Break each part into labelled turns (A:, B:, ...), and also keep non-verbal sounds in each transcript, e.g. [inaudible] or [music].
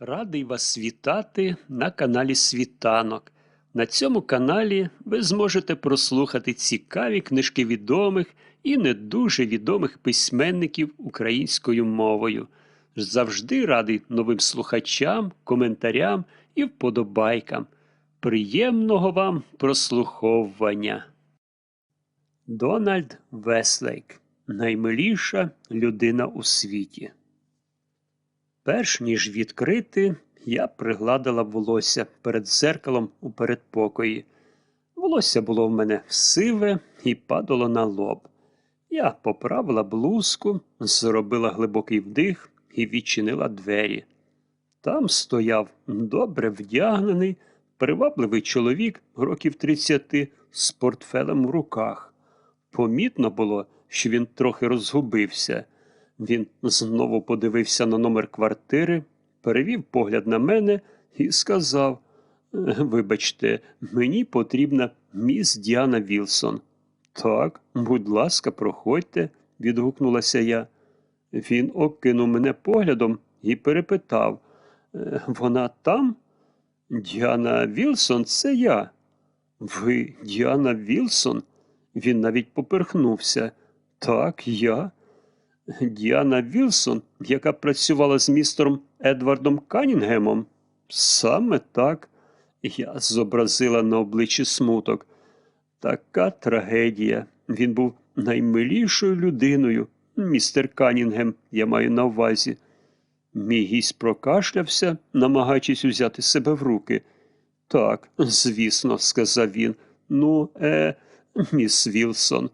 A: Радий вас вітати на каналі Світанок. На цьому каналі ви зможете прослухати цікаві книжки відомих і не дуже відомих письменників українською мовою. Завжди радий новим слухачам, коментарям і вподобайкам. Приємного вам прослуховування. Дональд Веслейк наймиліша людина у світі. Перш ніж відкрити, я пригладила волосся перед зеркалом у передпокої. Волосся було в мене сиве і падало на лоб. Я поправила блузку, зробила глибокий вдих і відчинила двері. Там стояв добре вдягнений, привабливий чоловік років тридцяти з портфелем в руках. Помітно було, що він трохи розгубився. Він знову подивився на номер квартири, перевів погляд на мене і сказав: «Е, Вибачте, мені потрібна міс Діана Вілсон. Так, будь ласка, проходьте, відгукнулася я. Він окинув мене поглядом і перепитав: «Е, Вона там? Діана Вілсон, це я. Ви Діана Вілсон? Він навіть поперхнувся. Так, я. [laughs] Діана Вілсон, яка працювала з містером Едвардом Канінгемом? Саме так. Я зобразила на обличчі смуток. Така трагедія. Він був наймилішою людиною. Містер Канінгем, я маю на увазі. Мій гість прокашлявся, намагаючись узяти себе в руки. Так, звісно, сказав він. Ну, е, міс Вілсон,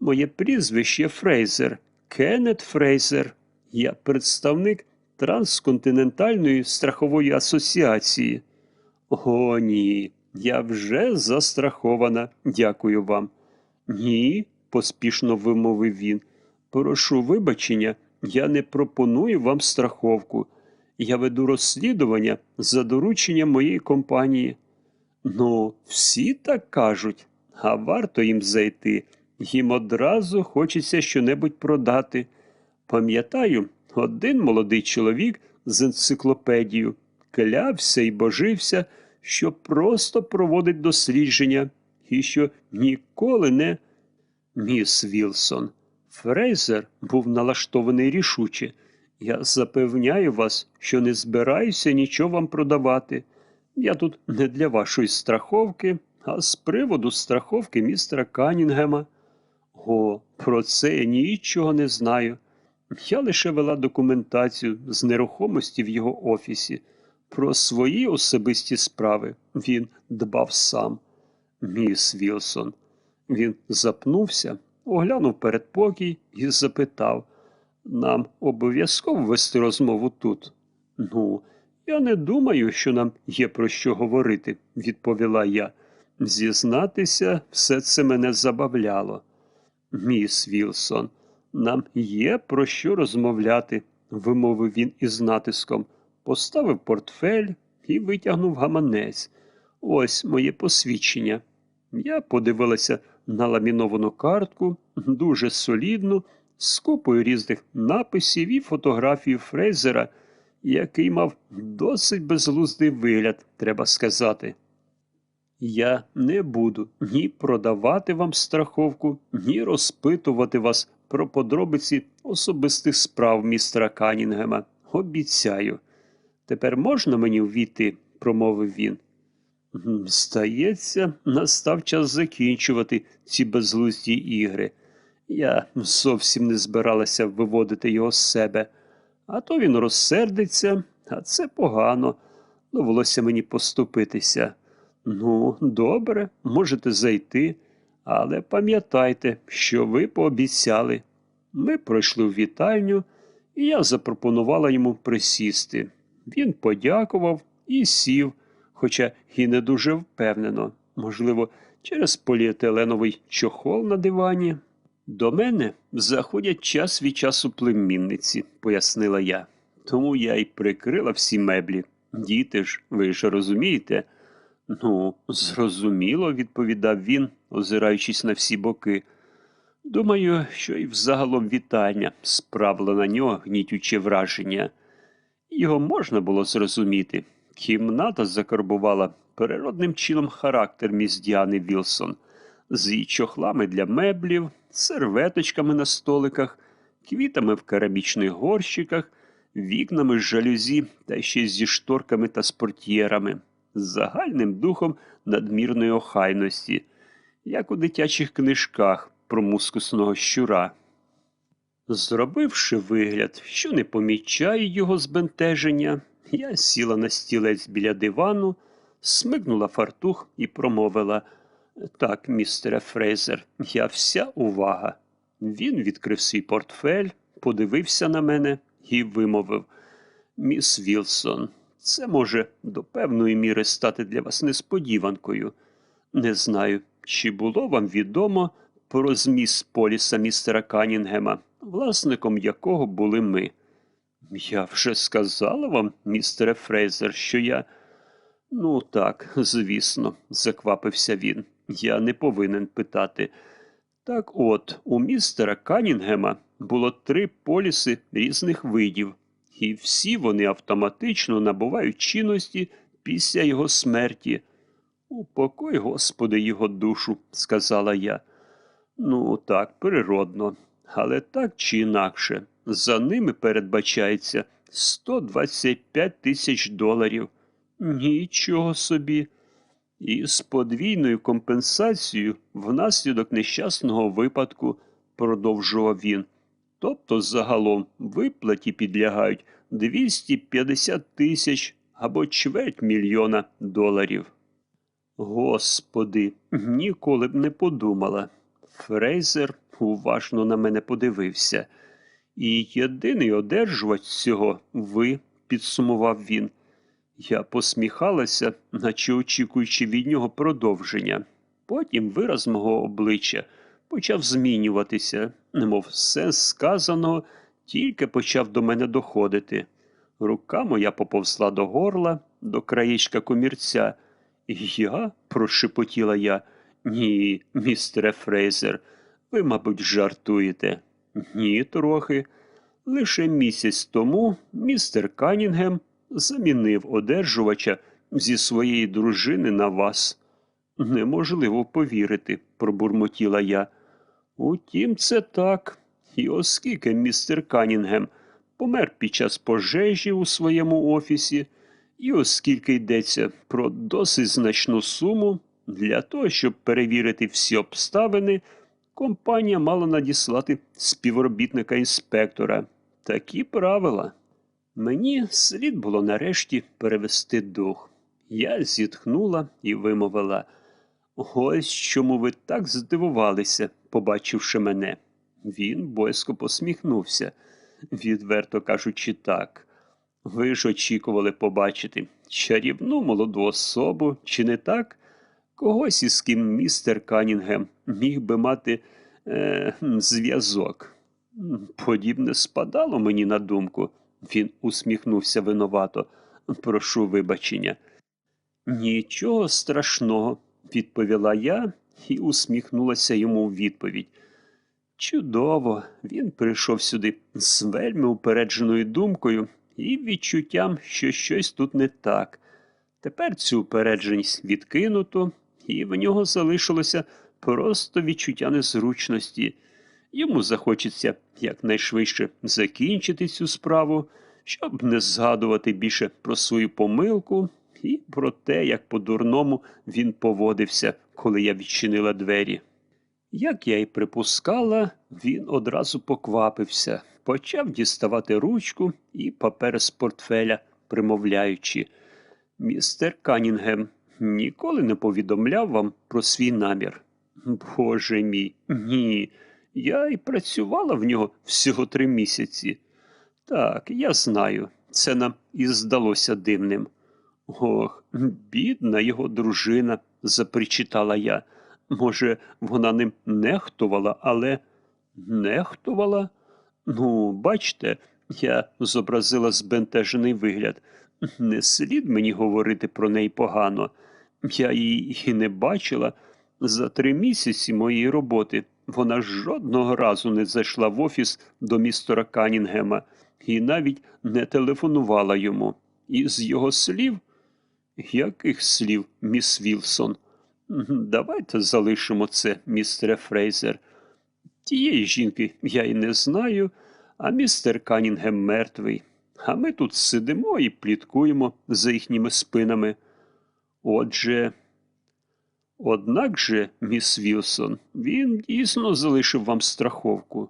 A: моє прізвище Фрейзер. Кеннет Фрейзер. Я представник Трансконтинентальної страхової асоціації. О, ні, я вже застрахована, дякую вам. Ні, поспішно вимовив він. Прошу вибачення, я не пропоную вам страховку. Я веду розслідування за дорученням моєї компанії. Ну, всі так кажуть, а варто їм зайти. Їм одразу хочеться щонебудь продати. Пам'ятаю, один молодий чоловік з енциклопедією клявся і божився, що просто проводить дослідження і що ніколи не. Міс Вілсон, Фрейзер був налаштований рішуче. Я запевняю вас, що не збираюся нічого вам продавати. Я тут не для вашої страховки, а з приводу страховки містера Канінгема. О, про це я нічого не знаю. Я лише вела документацію з нерухомості в його офісі. Про свої особисті справи він дбав сам. Міс Вілсон. Він запнувся, оглянув передпокій і запитав нам обов'язково вести розмову тут. Ну, я не думаю, що нам є про що говорити, відповіла я. Зізнатися, все це мене забавляло. Міс Вілсон, нам є про що розмовляти, вимовив він із натиском, поставив портфель і витягнув гаманець. Ось моє посвідчення. Я подивилася на ламіновану картку, дуже солідну, з купою різних написів і фотографію Фрейзера, який мав досить безглуздий вигляд, треба сказати. Я не буду ні продавати вам страховку, ні розпитувати вас про подробиці особистих справ містера Канінгема. Обіцяю. Тепер можна мені ввійти, промовив він. Здається, настав час закінчувати ці безглузді ігри. Я зовсім не збиралася виводити його з себе. А то він розсердиться, а це погано. Довелося мені поступитися. Ну, добре, можете зайти, але пам'ятайте, що ви пообіцяли. Ми пройшли в вітальню, і я запропонувала йому присісти. Він подякував і сів, хоча і не дуже впевнено, можливо, через поліетиленовий чохол на дивані. До мене заходять час від часу племінниці, пояснила я. Тому я й прикрила всі меблі. Діти ж, ви ж розумієте. Ну, зрозуміло, відповідав він, озираючись на всі боки. Думаю, що й взагалом вітання справило на нього гнітюче враження. Його можна було зрозуміти. Кімната закарбувала природним чином характер міс Діани Вілсон з її чохлами для меблів, серветочками на столиках, квітами в керамічних горщиках, вікнами з жалюзі та ще зі шторками та спортьєрами, з загальним духом надмірної охайності, як у дитячих книжках про мускусного щура. Зробивши вигляд, що не помічаю його збентеження, я сіла на стілець біля дивану, смикнула фартух і промовила Так, містере Фрейзер, я вся увага. Він відкрив свій портфель, подивився на мене і вимовив Міс Вілсон, це може до певної міри стати для вас несподіванкою. Не знаю, чи було вам відомо про зміст поліса містера Канінгема, власником якого були ми. Я вже сказала вам, містере Фрейзер, що я. Ну, так, звісно, заквапився він. Я не повинен питати. Так от, у містера Канінгема було три поліси різних видів, і всі вони автоматично набувають чинності після його смерті. Упокой, Господи, його душу, сказала я. Ну, так, природно, але так чи інакше, за ними передбачається 125 тисяч доларів. Нічого собі. І з подвійною компенсацією внаслідок нещасного випадку, продовжував він. Тобто загалом виплаті підлягають 250 тисяч або чверть мільйона доларів. Господи, ніколи б не подумала. Фрейзер уважно на мене подивився. І єдиний одержувач цього ви, підсумував він. Я посміхалася, наче очікуючи від нього продовження. Потім вираз мого обличчя почав змінюватися, немов сенс сказаного тільки почав до мене доходити. Рука моя поповзла до горла, до краєчка комірця. Я, прошепотіла я, ні, містере Фрейзер, ви, мабуть, жартуєте. Ні, трохи. Лише місяць тому містер Канінгем замінив одержувача зі своєї дружини на вас. Неможливо повірити, пробурмотіла я. Утім, це так. І оскільки містер Канінгем помер під час пожежі у своєму офісі, і оскільки йдеться про досить значну суму, для того, щоб перевірити всі обставини, компанія мала надіслати співробітника інспектора. Такі правила. Мені слід було нарешті перевести дух. Я зітхнула і вимовила ось чому ви так здивувалися, побачивши мене. Він бойсько посміхнувся, відверто кажучи так. Ви ж очікували побачити чарівну молоду особу, чи не так? Когось із ким містер Канінгем міг би мати е, зв'язок. Подібне спадало мені на думку. Він усміхнувся винувато. Прошу вибачення. Нічого страшного, відповіла я і усміхнулася йому в відповідь. Чудово, він прийшов сюди з вельми упередженою думкою і відчуттям, що щось тут не так. Тепер цю упередженість відкинуто, і в нього залишилося просто відчуття незручності. Йому захочеться якнайшвидше закінчити цю справу, щоб не згадувати більше про свою помилку і про те, як по-дурному він поводився, коли я відчинила двері. Як я й припускала, він одразу поквапився, почав діставати ручку і папери з портфеля, примовляючи. Містер Канінгем ніколи не повідомляв вам про свій намір. Боже мій, ні. Я й працювала в нього всього три місяці. Так, я знаю, це нам і здалося дивним. Ох, бідна його дружина, запричитала я. Може, вона ним нехтувала, але нехтувала? Ну, бачте, я зобразила збентежений вигляд. Не слід мені говорити про неї погано. Я її і не бачила за три місяці моєї роботи. Вона жодного разу не зайшла в офіс до містера Канінгема, і навіть не телефонувала йому. І з його слів. Яких слів, міс Вілсон? Давайте залишимо це, містере Фрейзер. Тієї жінки я й не знаю, а містер Канінгем мертвий. А ми тут сидимо і пліткуємо за їхніми спинами. Отже. Однак же, міс Вілсон, він дійсно залишив вам страховку.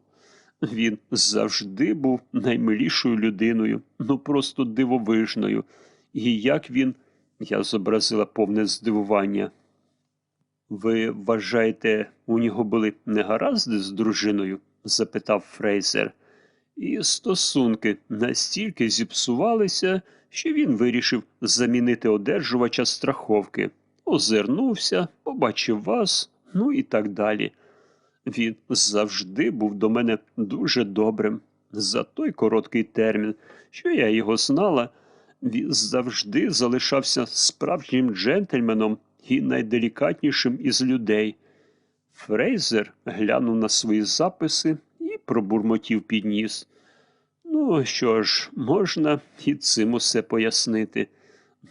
A: Він завжди був наймилішою людиною, ну просто дивовижною. І як він. Я зобразила повне здивування. Ви вважаєте, у нього були негаразди з дружиною? запитав Фрейзер. І стосунки настільки зіпсувалися, що він вирішив замінити одержувача страховки. Озирнувся, побачив вас, ну і так далі. Він завжди був до мене дуже добрим. За той короткий термін, що я його знала, завжди залишався справжнім джентльменом і найделікатнішим із людей. Фрейзер глянув на свої записи і пробурмотів підніс. Ну, що ж, можна і цим усе пояснити.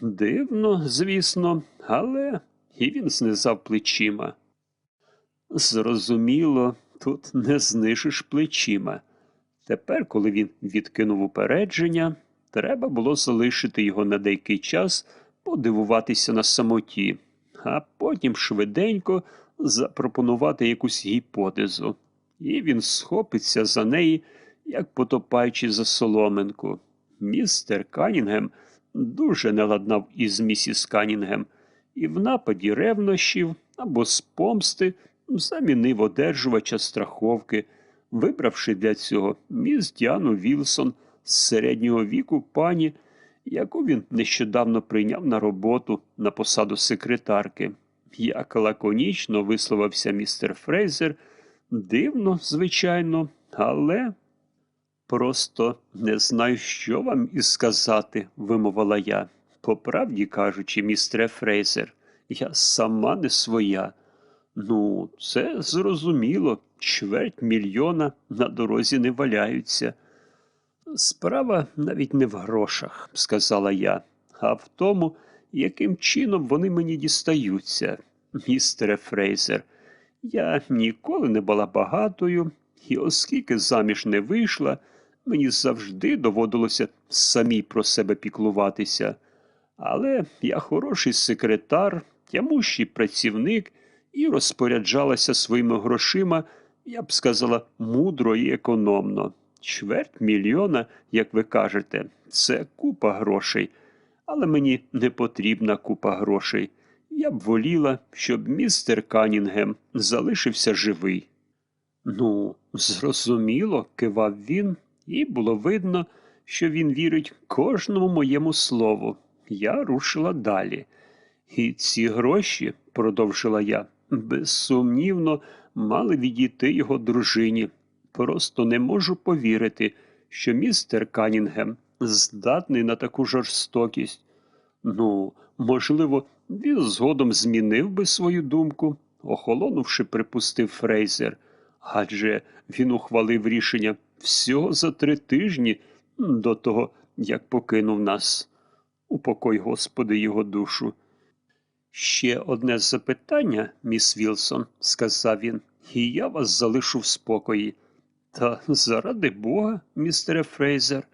A: Дивно, звісно, але і він знизав плечима. Зрозуміло, тут не знишиш плечима. Тепер, коли він відкинув упередження, треба було залишити його на деякий час, подивуватися на самоті, а потім швиденько запропонувати якусь гіпотезу. І він схопиться за неї, як потопаючи за соломинку. Містер Канінгем дуже не ладнав із місіс Канінгем, і в нападі ревнощів або з помсти замінив одержувача страховки, вибравши для цього міс Діану Вілсон з середнього віку пані, яку він нещодавно прийняв на роботу на посаду секретарки. Як лаконічно висловився містер Фрейзер, дивно, звичайно, але. Просто не знаю, що вам і сказати, вимовила я. По правді кажучи, містере Фрейзер, я сама не своя. Ну, це зрозуміло, чверть мільйона на дорозі не валяються. Справа навіть не в грошах, сказала я, а в тому, яким чином вони мені дістаються. Містере Фрейзер, я ніколи не була багатою, і оскільки заміж не вийшла, мені завжди доводилося самій про себе піклуватися. Але я хороший секретар, тямущий працівник і розпоряджалася своїми грошима, я б сказала, мудро і економно. Чверть мільйона, як ви кажете, це купа грошей, але мені не потрібна купа грошей. Я б воліла, щоб містер Канінгем залишився живий. Ну, зрозуміло, кивав він, і було видно, що він вірить кожному моєму слову. Я рушила далі. І ці гроші, продовжила я, безсумнівно, мали відійти його дружині. Просто не можу повірити, що містер Канінгем здатний на таку жорстокість. Ну, можливо, він згодом змінив би свою думку, охолонувши, припустив Фрейзер, адже він ухвалив рішення всього за три тижні до того, як покинув нас. Упокой, Господи, його душу. Ще одне запитання, міс Вілсон, сказав він, і я вас залишу в спокої. Та заради Бога, містере Фрейзер.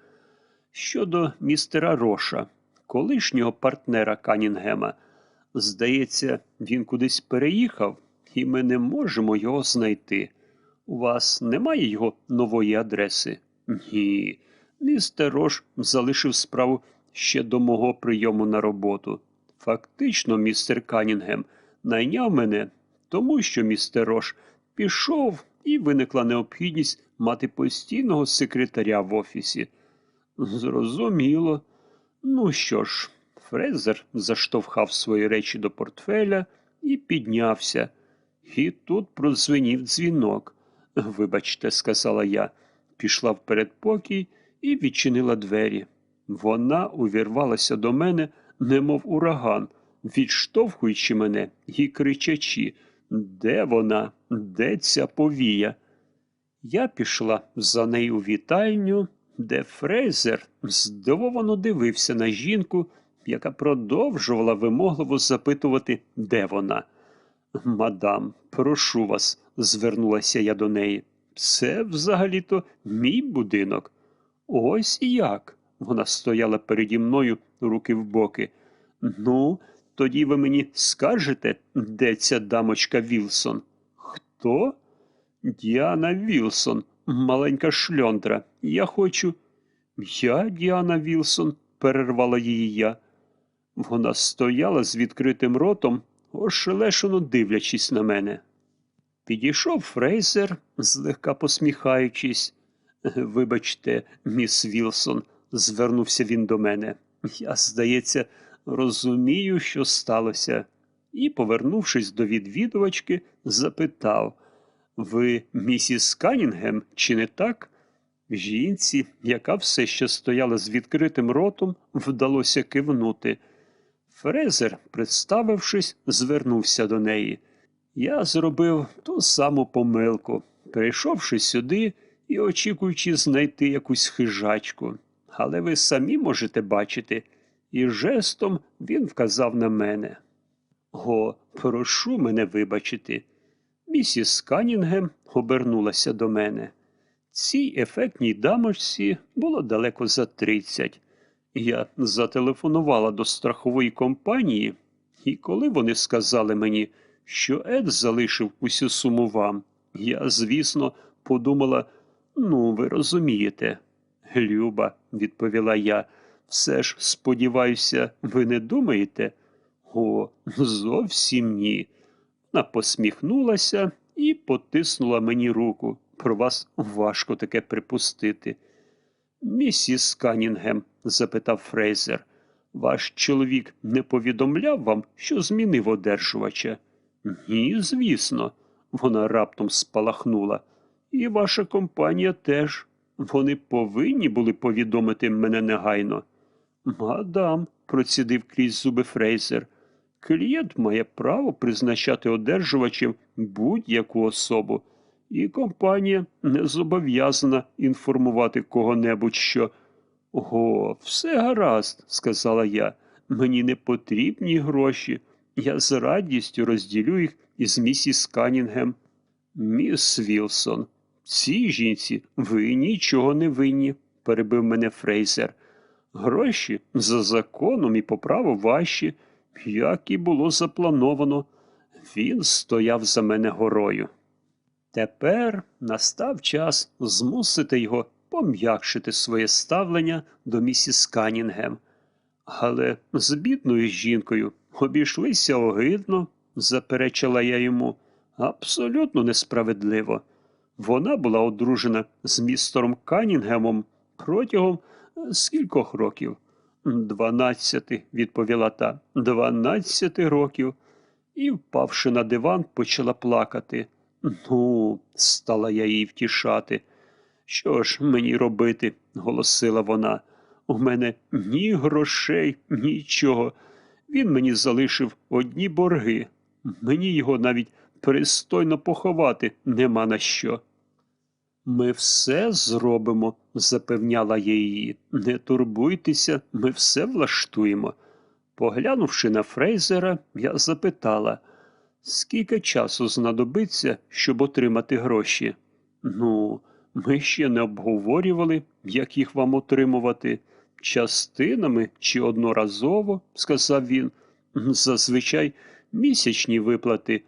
A: Щодо містера Роша, колишнього партнера Канінгема, здається, він кудись переїхав, і ми не можемо його знайти. У вас немає його нової адреси? Ні. Містер Рош залишив справу ще до мого прийому на роботу. Фактично, містер Канінгем найняв мене, тому що містер Рош пішов і виникла необхідність мати постійного секретаря в офісі. Зрозуміло. Ну що ж, Фрезер заштовхав свої речі до портфеля і піднявся. І тут прозвенів дзвінок. Вибачте, сказала я, пішла в передпокій і відчинила двері. Вона увірвалася до мене, немов ураган, відштовхуючи мене і кричачи Де вона? Де ця повія? Я пішла за нею у вітальню де Фрейзер здивовано дивився на жінку, яка продовжувала вимогливо запитувати, де вона. Мадам, прошу вас, звернулася я до неї. Це взагалі-то мій будинок. Ось як. Вона стояла переді мною, руки в боки. Ну, тоді ви мені скажете, де ця дамочка Вілсон? Хто? Діана Вілсон, маленька шльондра. Я хочу. Я, Діана Вілсон, перервала її я. Вона стояла з відкритим ротом, ошелешено дивлячись на мене. Підійшов Фрейзер, злегка посміхаючись. Вибачте, міс Вілсон, звернувся він до мене. Я, здається, розумію, що сталося. І, повернувшись до відвідувачки, запитав Ви місіс Канінгем, чи не так? Жінці, яка все ще стояла з відкритим ротом, вдалося кивнути. Фрезер, представившись, звернувся до неї. Я зробив ту саму помилку, прийшовши сюди і очікуючи знайти якусь хижачку. Але ви самі можете бачити, і жестом він вказав на мене. О, прошу мене вибачити. Місіс Канінгем обернулася до мене. Цій ефектній дамочці було далеко за тридцять. Я зателефонувала до страхової компанії, і коли вони сказали мені, що Ед залишив усю суму вам, я, звісно, подумала, ну, ви розумієте. Люба, відповіла я, все ж, сподіваюся, ви не думаєте? О, зовсім ні. Вона посміхнулася і потиснула мені руку. Про вас важко таке припустити. Місіс Канінгем, запитав Фрейзер, ваш чоловік не повідомляв вам, що змінив одержувача? Ні, звісно, вона раптом спалахнула. І ваша компанія теж. Вони повинні були повідомити мене негайно. Мадам, процідив крізь зуби Фрейзер, клієнт має право призначати одержувачем будь-яку особу, і компанія не зобов'язана інформувати кого-небудь, що. Ого, все гаразд, сказала я. Мені не потрібні гроші. Я з радістю розділю їх із місіс Канінгем. Міс Вілсон, цій жінці ви нічого не винні, перебив мене Фрейзер. Гроші за законом і по праву ваші, як і було заплановано. Він стояв за мене горою. Тепер настав час змусити його пом'якшити своє ставлення до місіс Канінгем. Але з бідною жінкою обійшлися огидно, заперечила я йому, абсолютно несправедливо. Вона була одружена з містером Канінгемом протягом е, скількох років? Дванадцяти, відповіла та. Дванадцяти років. І, впавши на диван, почала плакати. Ну, стала я її втішати. Що ж мені робити? голосила вона. У мене ні грошей, нічого. Він мені залишив одні борги. Мені його навіть пристойно поховати нема на що. Ми все зробимо, запевняла її. Не турбуйтеся, ми все влаштуємо. Поглянувши на Фрейзера, я запитала, скільки часу знадобиться, щоб отримати гроші? Ну, ми ще не обговорювали, як їх вам отримувати. Частинами чи одноразово, сказав він. Зазвичай місячні виплати.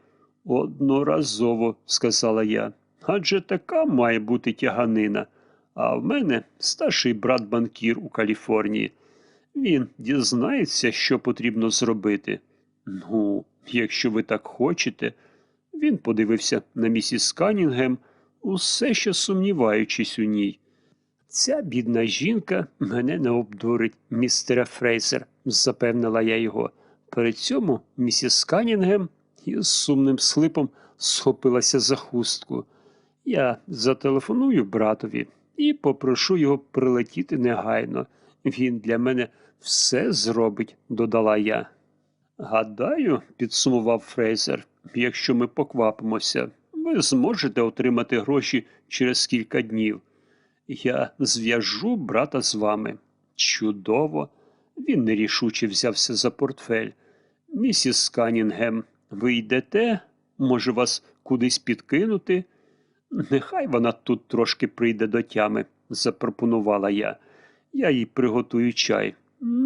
A: Одноразово, сказала я. Адже така має бути тяганина. А в мене старший брат банкір у Каліфорнії. Він дізнається, що потрібно зробити. Ну, якщо ви так хочете. Він подивився на місіс Канінгем, усе ще сумніваючись у ній. Ця бідна жінка мене не обдурить, містере Фрейзер, запевнила я його. При цьому місіс Канінгем із сумним слипом схопилася за хустку. Я зателефоную братові і попрошу його прилетіти негайно. Він для мене все зробить, додала я. Гадаю, підсумував Фрейзер, якщо ми поквапимося, ви зможете отримати гроші через кілька днів. Я зв'яжу брата з вами. Чудово. Він нерішуче взявся за портфель. Місіс Канінгем, ви йдете? Може, вас кудись підкинути? Нехай вона тут трошки прийде до тями, запропонувала я. Я їй приготую чай.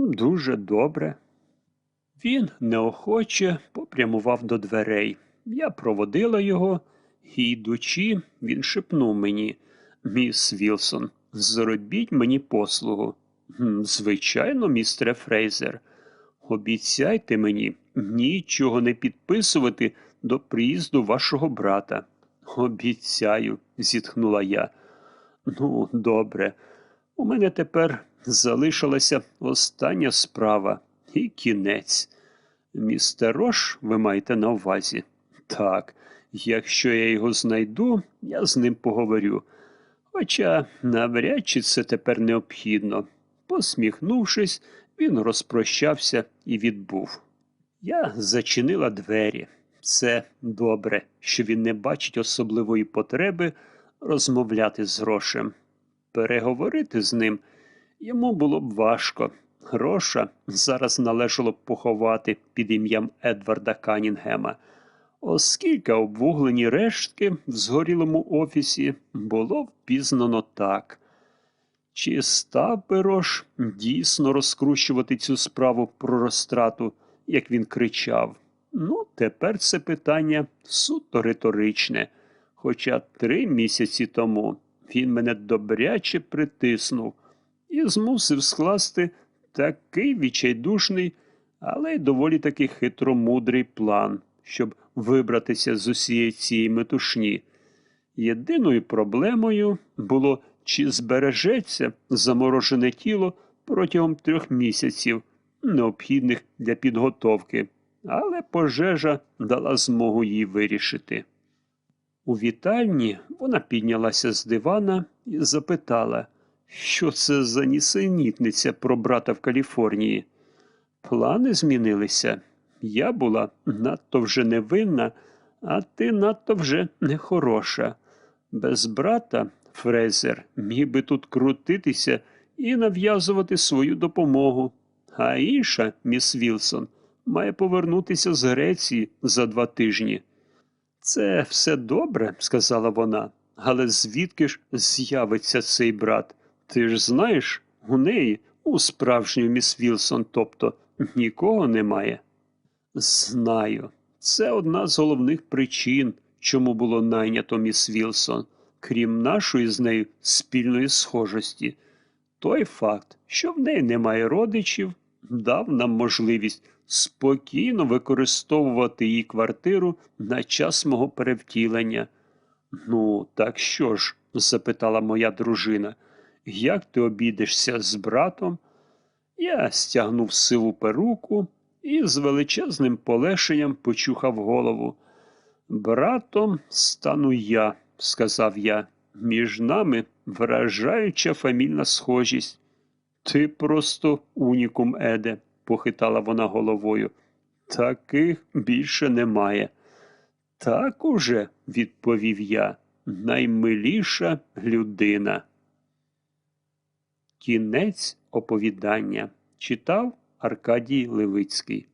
A: Дуже добре. Він неохоче попрямував до дверей. Я проводила його, і, йдучи, він шепнув мені Міс Вілсон, зробіть мені послугу. Звичайно, містере Фрейзер. Обіцяйте мені нічого не підписувати до приїзду вашого брата. Обіцяю, зітхнула я. Ну, добре. У мене тепер залишилася остання справа і кінець. Містер Рош, ви маєте на увазі? Так, якщо я його знайду, я з ним поговорю. Хоча навряд чи це тепер необхідно. Посміхнувшись, він розпрощався і відбув. Я зачинила двері. Це добре, що він не бачить особливої потреби розмовляти з грошем. Переговорити з ним йому було б важко. Гроша зараз належало б поховати під ім'ям Едварда Канінгема, оскільки обвуглені рештки в згорілому офісі було впізнано так. Чи став Берош дійсно розкручувати цю справу про розтрату, як він кричав? Ну, тепер це питання суто риторичне. Хоча три місяці тому він мене добряче притиснув і змусив скласти такий відчайдушний, але й доволі таки хитромудрий план, щоб вибратися з усієї цієї метушні. Єдиною проблемою було, чи збережеться заморожене тіло протягом трьох місяців, необхідних для підготовки, але пожежа дала змогу її вирішити. У вітальні вона піднялася з дивана і запитала, що це за нісенітниця про брата в Каліфорнії. Плани змінилися. Я була надто вже невинна, а ти надто вже нехороша. Без брата Фрезер міг би тут крутитися і нав'язувати свою допомогу. А інша, міс Вілсон, має повернутися з Греції за два тижні. Це все добре, сказала вона, але звідки ж з'явиться цей брат? Ти ж знаєш, у неї, у справжньої міс Вілсон, тобто нікого немає. Знаю. Це одна з головних причин, чому було найнято міс Вілсон, крім нашої з нею спільної схожості. Той факт, що в неї немає родичів, дав нам можливість спокійно використовувати її квартиру на час мого перевтілення. Ну, так що ж? запитала моя дружина. Як ти обійдешся з братом? Я стягнув сиву перуку і з величезним полегшенням почухав голову. Братом стану я, сказав я. Між нами вражаюча фамільна схожість. Ти просто унікум, Еде, похитала вона головою. Таких більше немає. Так уже, відповів я, наймиліша людина. Кінець оповідання читав Аркадій Левицький.